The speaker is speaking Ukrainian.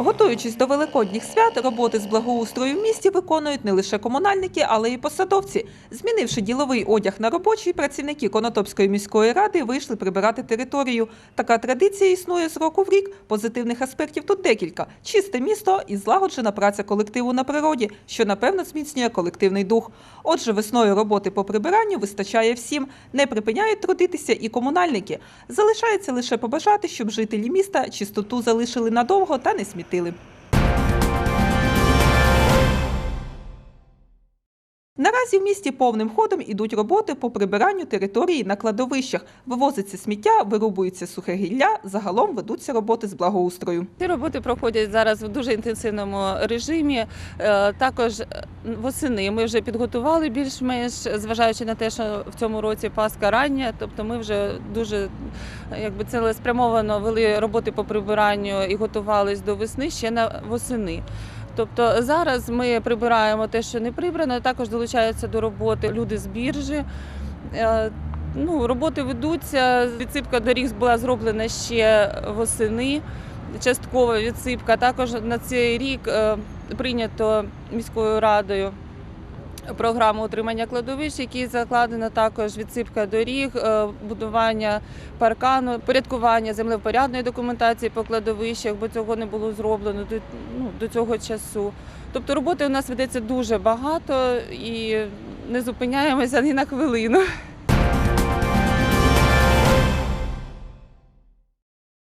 Готуючись до великодніх свят, роботи з благоустрою в місті виконують не лише комунальники, але й посадовці. Змінивши діловий одяг на робочий, працівники Конотопської міської ради вийшли прибирати територію. Така традиція існує з року в рік. Позитивних аспектів тут декілька: чисте місто і злагоджена праця колективу на природі, що напевно зміцнює колективний дух. Отже, весною роботи по прибиранню вистачає всім. Не припиняють трудитися і комунальники. Залишається лише побажати, щоб жителі міста чистоту залишили надовго та не смітили засвітили. Наразі в місті повним ходом ідуть роботи по прибиранню території на кладовищах. Вивозиться сміття, вирубується сухе гілля. Загалом ведуться роботи з благоустрою. Ці роботи проходять зараз в дуже інтенсивному режимі. Е, Також е, восени ми вже підготували більш-менш, зважаючи на те, що в цьому році Пасха рання, тобто ми вже дуже якби цілеспрямовано вели роботи по прибиранню і готувались до весни ще на восени. Тобто зараз ми прибираємо те, що не прибрано. Також долучаються до роботи люди з біржі. Е, Ну, роботи ведуться. Відсипка доріг була зроблена ще восени. Часткова відсипка. Також на цей рік е, прийнято міською радою програму утримання кладовищ, які закладено також відсипка доріг, е, будування паркану, порядкування землевпорядної документації по кладовищах, бо цього не було зроблено до, ну, до цього часу. Тобто роботи у нас ведеться дуже багато і не зупиняємося ні на хвилину.